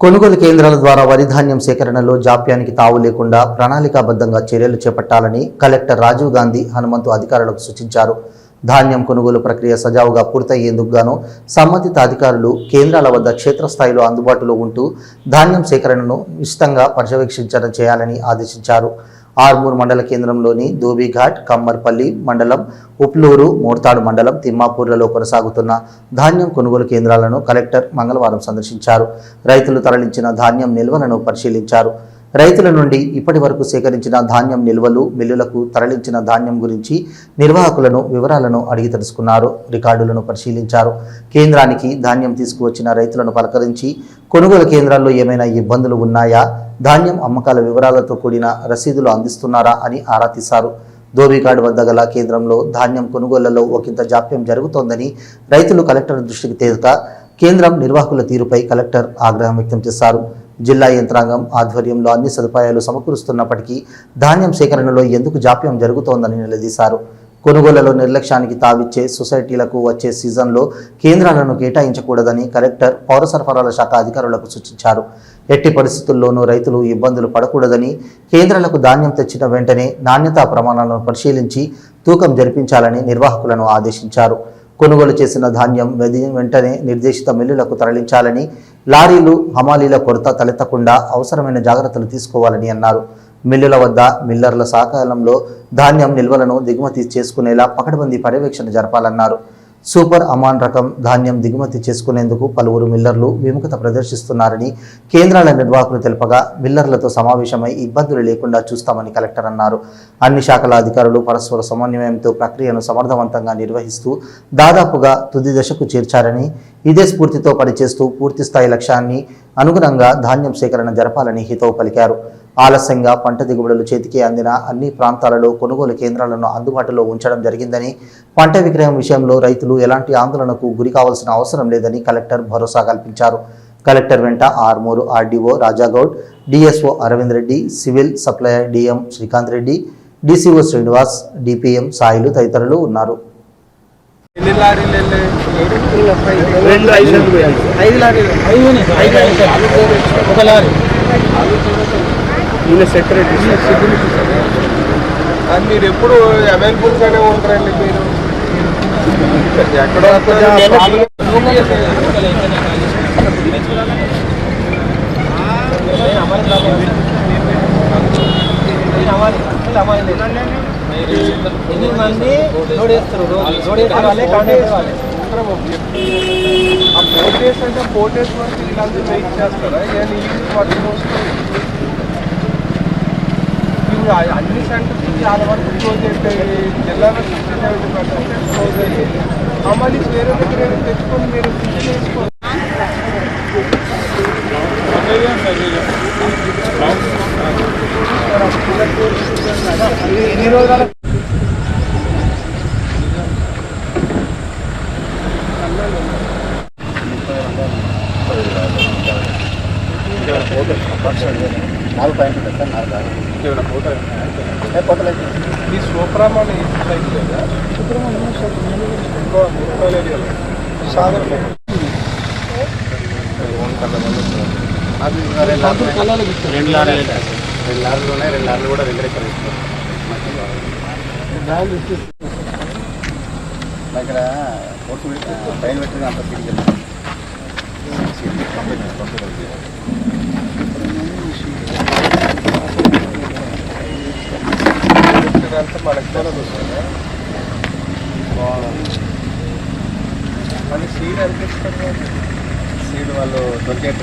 కొనుగోలు కేంద్రాల ద్వారా వరి ధాన్యం సేకరణలో జాప్యానికి తావు లేకుండా ప్రణాళికాబద్ధంగా చర్యలు చేపట్టాలని కలెక్టర్ రాజీవ్ గాంధీ హనుమంతు అధికారులకు సూచించారు. ధాన్యం కొనుగోలు ప్రక్రియ సజావుగా పూర్తయ్యేందుకు గాను సంబంధిత అధికారులు కేంద్రాల వద్ద క్షేత్రస్థాయిలో అందుబాటులో ఉంటూ ధాన్యం సేకరణను నిశ్చితంగా పర్యవేక్షించడం చేయాలని ఆదేశించారు. ఆర్మూర్ మండల కేంద్రంలోని ధోబీఘాట్ కమ్మర్పల్లి మండలం ఉప్లూరు మోర్తాడు మండలం తిమ్మాపూర్లలో కొనసాగుతున్న ధాన్యం కొనుగోలు కేంద్రాలను కలెక్టర్ మంగళవారం సందర్శించారు. రైతులు తరలించిన ధాన్యం నిల్వలను పరిశీలించారు. రైతుల నుండి ఇప్పటి వరకు సేకరించిన ధాన్యం నిల్వలు మిల్లులకు తరలించిన ధాన్యం గురించి నిర్వాహకులను వివరాలను అడిగి తెలుసుకున్నారు. రికార్డులను పరిశీలించారు. కేంద్రానికి ధాన్యం తీసుకువచ్చిన రైతులను పలకరించి కొనుగోలు కేంద్రాల్లో ఏమైనా ఇబ్బందులు ఉన్నాయా? ధాన్యం అమ్మకాల వివరాలతో కూడిన రసీదులు అందిస్తున్నారా అని ఆరా తీశారు. ధోబీఘాట్ వద్ద గల కేంద్రంలో ధాన్యం కొనుగోళ్ళలో ఒకంత జాప్యం జరుగుతోందని రైతులు కలెక్టర్ దృష్టికి తేక కేంద్రం నిర్వాహకుల తీరుపై కలెక్టర్ ఆగ్రహం వ్యక్తం చేశారు. జిల్లా యంత్రాంగం ఆధ్వర్యంలో అన్ని సదుపాయాలు సమకూరుస్తున్నప్పటికీ ధాన్యం సేకరణలో ఎందుకు జాప్యం జరుగుతోందని నిలదీశారు. కొనుగోళ్ళలో నిర్లక్ష్యానికి తావిచ్చే సొసైటీలకు వచ్చే సీజన్లో కేంద్రాలను కేటాయించకూడదని కలెక్టర్ పౌర సరఫరాల శాఖ అధికారులకు సూచించారు. ఎట్టి పరిస్థితుల్లోనూ రైతులు ఇబ్బందులు పడకూడదని కేంద్రాలకు ధాన్యం తెచ్చిన వెంటనే నాణ్యతా ప్రమాణాలను పరిశీలించి తూకం జరిపించాలని నిర్వాహకులను ఆదేశించారు. కొనుగోలు చేసిన ధాన్యం వెంటనే నిర్దేశిత మిల్లులకు తరలించాలని లారీలు హమాలీల కొరత తలెత్తకుండా అవసరమైన జాగ్రత్తలు తీసుకోవాలని అన్నారు. మిల్లుల వద్ద మిల్లర్ల సహకారంలో ధాన్యం నిల్వలను దిగుమతి చేసుకునేలా పకడ్బందీ పర్యవేక్షణ జరపాలన్నారు. సూపర్ అమాన్ రకం ధాన్యం దిగుమతి చేసుకునేందుకు పలువురు మిల్లర్లు విముఖత ప్రదర్శిస్తున్నారని కేంద్రాల నిర్వాహకులు తెలుపగా మిల్లర్లతో సమావేశమై ఇబ్బందులు లేకుండా చూస్తామని కలెక్టర్ అన్నారు. అన్ని శాఖల అధికారులు పరస్పర సమన్వయంతో ప్రక్రియను సమర్థవంతంగా నిర్వహిస్తూ దాదాపుగా తుది దశకు చేర్చారని ఇదే స్ఫూర్తితో పనిచేస్తూ పూర్తిస్థాయి లక్ష్యాన్ని అనుగుణంగా ధాన్యం సేకరణ జరపాలని హితవు పలికారు. ఆలస్యంగా పంట దిగుబడులు చేతికి అందిన అన్ని ప్రాంతాలలో కొనుగోలు కేంద్రాలను అందుబాటులో ఉంచడం జరిగిందని పంట విక్రయం విషయంలో రైతులు ఎలాంటి ఆందోళనకు గురి కావాల్సిన అవసరం లేదని కలెక్టర్ భరోసా కల్పించారు. కలెక్టర్ వెంట Armoor RDO Rajagoud DSO Aravind Reddy civil supplier DM Srikanth Reddy DCO Srinivas DPM Sailu తదితరులు ఉన్నారు. ఐదు లారీలు. ఒక లారీ. ఈయన సెక్రటరీ అది మీరు ఎప్పుడు అవైలబుల్ గానే ఉంటారండి మీరు? ఎక్కడ ఎనిమిది మంది లోడ్ వేసే వాళ్ళే ఆ అంటే పోర్టేస్ వరకు వీళ్ళందరూ వెయిట్ చేస్తారా? నేను ఈ వాటి అన్ని సెంటర్స్ చాలా వరకు క్లోజ్ అయిపోయి జిల్లాలో సిక్స్టీ సెవెంటీ పర్సెంట్ క్లోజ్ అయ్యాయి మమ్మల్ని వేరే దగ్గర తెచ్చుకొని మీరు ఫిల్ చేసుకోవాలి. ఎన్ని రోజుల ఈ నాలుగు సైట్ లేదా? ఇంకో ముప్పై ఏరియాలో సాధారణ అది రెండు లారీలు రెండు లారీలు ఉన్నాయి రెండు లారీలు కూడా వెంకటేశ్వర ఇక్కడ కోర్టు పైన పెట్టిన అంత సీట్ ఇదంతా మనకి వస్తుందా అది సీడ్ ఎంత ఇస్తారు సీడ్ వాళ్ళు ట్వంటీ ఎయిట్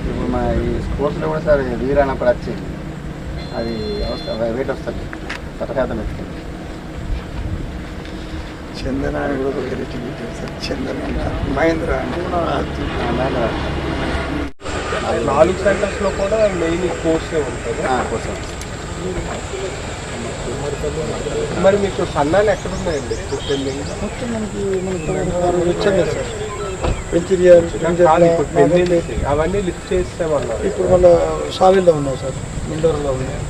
ఇప్పుడు మా ఈ స్పోర్ట్స్లో కూడా సార్ వీర అన్నప్పుడు వచ్చి అది వెయిట్ వస్తుంది శాతం పెట్టుకుంది చందన అని కూడా ఒక వెరైటీ సార్ చందన మహేంద్ర అంటే నాలుగు సెంటర్స్లో కూడా మెయిన్ కోర్సే ఉంటుంది. కోసం మరి మీకు సన్నాలు ఎక్కడ ఉన్నాయండి వచ్చింది సార్ పెండింగ్ అవన్నీ లిఫ్ట్ చేస్తామన్నారు ఇప్పుడు మళ్ళీ సావిల్లో ఉన్నాం సార్ ఇండోర్లో ఉన్నాయి.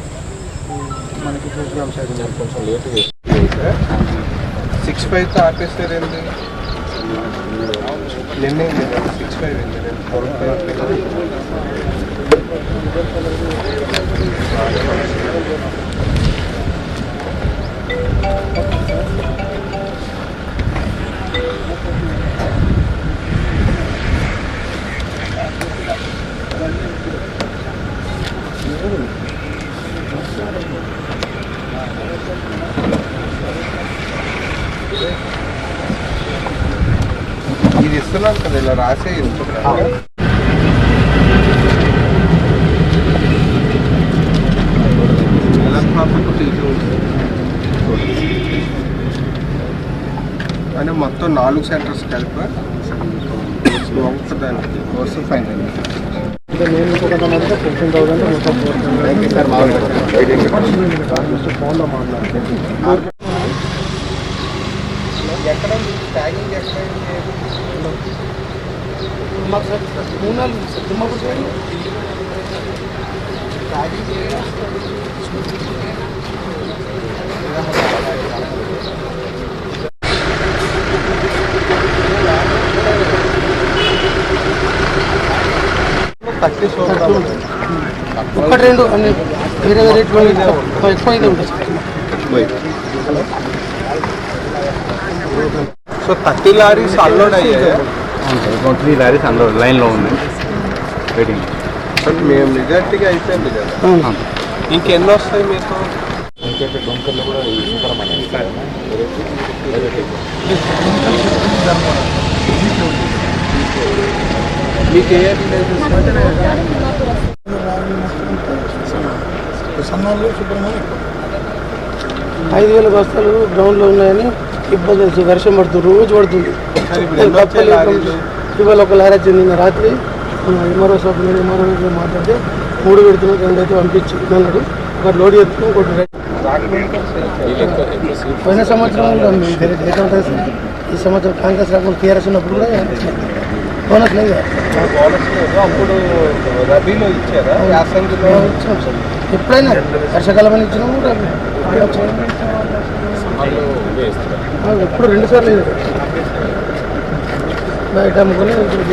మనకి చూసుకున్నాం సైడ్ కొంచెం లేట్ సిక్స్ ఫైవ్ ఆపేస్తారు ఏంటి నిన్నే సిక్స్ ఫైవ్ ఏంటి నేను ఫోర్ ఫైవ్ ఇది ఇస్తున్నాను కదా ఇలా రాసే ఇస్తున్నాను అంటే మొత్తం నాలుగు సెంటర్స్ కలిపి ఒక్కదానికి కోర్సు ఫైన్ అంటే నేను ఇంకొకటి ఫిఫ్టీన్ థౌసండ్ మొత్తం ఫోర్ సార్ మామూలుగా ఫోన్లో మాట్లాడితే ఎక్కడ ట్యాగింగ్ ఎక్కడ మాకు సార్ మూడు నాలుగు దుమ్మప్పుడు సైడ్ థర్టీ చూద్దాం ఒకటి రెండు వేరే వేరే రేట్లు ఎక్కువ అయితే ఉంటుంది. సో థర్టీ లారీస్ అన్లోడ్ అయ్యాయి? త్రీ లారీస్ అందులో లైన్లో ఉన్నాయి. వెయిటింగ్ బట్ మేము మెజార్టీగా అయిపోయింది కదా. ఇంకెన్ని వస్తాయి మీకు? ఏ ఐదు వేల బస్తాలు గ్రౌండ్లో ఉన్నాయని ఇబ్బంది అవుతుంది. వర్షం పడుతుంది రోజు పడుతుంది? ఇవాళ ఒక లారీ వచ్చింది నిన్న రాత్రి. ఎంఆర్ఓ షాప్ నేను ఎంఆర్ఓ మాట్లాడితే మూడు పెడుతున్నాం రెండు అయితే పంపించి అన్నాడు ఒకటి లోడ్ చేస్తున్నాం ఒకటి పోయిన సంవత్సరం. ఈ సంవత్సరం కాంగ్రెస్ రాకుండా టీఆర్ఎస్ ఉన్నప్పుడు కూడా బోనస్ లేదు. అప్పుడు రబీలో ఇచ్చారా యాసంగిలో ఇచ్చినాం సార్. ఎప్పుడైనా వర్షాకాలం అని ఇచ్చినాము రబీ ఎప్పుడు రెండు సార్లు బయట అమ్ముకొని ఇప్పుడు